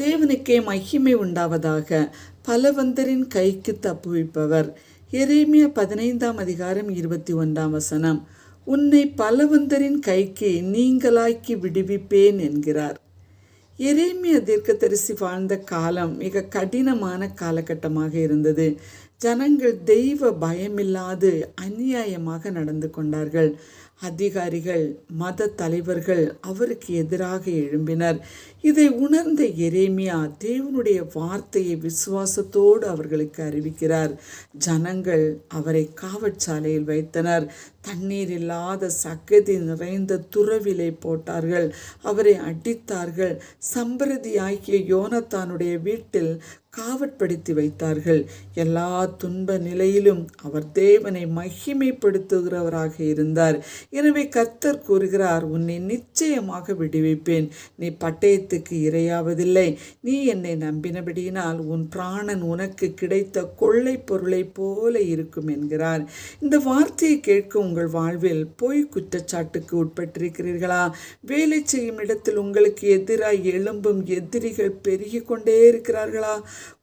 தேவனுக்கே மகிமை உண்டாவதாக பலவந்தரின் கைக்கு தப்புவிப்பவர். எரேமியா பதினைந்தாம் அதிகாரம் இருபத்தி ஒன்றாம் வசனம். உன்னை பலவந்தரின் கைக்கு நீங்களாக்கி விடுவிப்பேன் என்கிறார். எரேமிய தீர்க்கதரிசி வாழ்ந்த காலம் மிக கடினமான காலகட்டமாக இருந்தது. ஜனங்கள் தெய்வ பயமில்லாது அநியாயமாக நடந்து கொண்டார்கள். அதிகாரிகள் மத தலைவர்கள் அவருக்கு எதிராக எழும்பினர். இதை உணர்ந்த எரேமியா தேவனுடைய வார்த்தையை விசுவாசத்தோடு அவர்களுக்கு அறிவிக்கிறார். ஜனங்கள் அவரை காவற்சாலையில் வைத்தனர். தண்ணீர் இல்லாத சக்கதி நிறைந்த துறவிலை போட்டார்கள். அவரை அடித்தார்கள். சம்பிரதியாகிய யோனத்தானுடைய வீட்டில் காவற்படுத்தி வைத்தார்கள். எல்லா துன்ப நிலையிலும் அவர் தேவனை மகிமைப்படுத்துகிறவராக இருந்தார். எனவே கர்த்தர் கூறுகிறார் உன்னை நிச்சயமாக விடுவிப்பேன். நீ பட்டயத்துக்கு இரையாவதில்லை. நீ என்னை நம்பினபடியினால் உன் பிராணன் உனக்கு கிடைத்த கொள்ளை பொருளை போல இருக்கும் என்கிறார். இந்த வார்த்தையை கேட்க உங்கள் வாழ்வில் பொய் குற்றச்சாட்டுக்கு உட்பட்டிருக்கிறீர்களா? வேலை செய்யும் இடத்தில் உங்களுக்கு எதிராக எழும்பும் எதிரிகள் பெருகி கொண்டே இருக்கிறார்களா?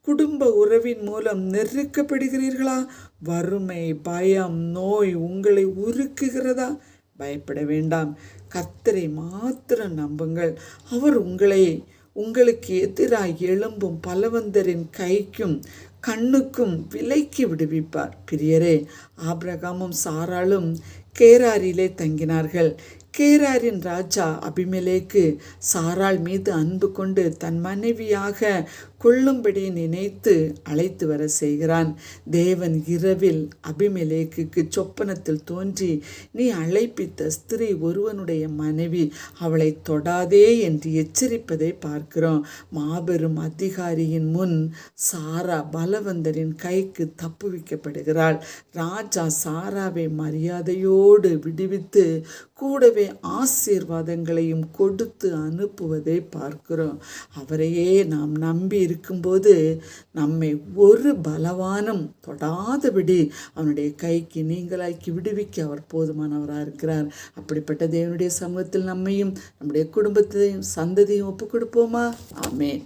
குடும்ப உறவின் மூலம் நெருக்கப்படுகிறீர்களா? வறுமை பயம் நோய் உங்களை உருக்குகிறதா? பயப்பட வேண்டாம். கத்தரை மாத்திரம் நம்புங்கள். அவர் உங்களை உங்களுக்கு எதிராக எழும்பும் பலவந்தரின் கைக்கும் கண்ணுக்கும் விலைக்கு விடுவிப்பார். பிரியரே ஆபிரகாமும் சாராலும் கேராரிலே தங்கினார்கள். கேராரின் ராஜா அபிமலேக்கு சாராள் மீது அன்பு கொண்டு தன் மனைவியாக கொள்ளும்படி நினைத்து அழைத்து வர செய்கிறான். தேவன் இரவில் அபிமலேக்கு சொப்பனத்தில் தோன்றி நீ அழைப்பித்த ஸ்திரீ ஒருவனுடைய மனைவி அவளை தொடாதே என்று எச்சரிப்பதை பார்க்கிறோம். மாபெரும் அதிகாரியின் முன் சாரா பலவந்தரின் கைக்கு தப்புவிக்கப்படுகிறாள் ராஜா சாராவை மரியாதையோடு விடுவித்து கூடவே ஆசீர்வாதங்களையும் கொடுத்து அனுப்புவதை பார்க்கிறோம். அவரையே நாம் நம்பி இருக்கும்போது நம்மை ஒரு பலவானும் தொடாதபடி அவனுடைய கைக்கு நீங்களாக்கி விடுவிக்க அவர் போதுமானவராக இருக்கிறார். அப்படிப்பட்ட தேவனுடைய சமூகத்தில் நம்மையும் நம்முடைய குடும்பத்தையும் சந்ததியும் ஒப்பு கொடுப்போமா ஆமேன்.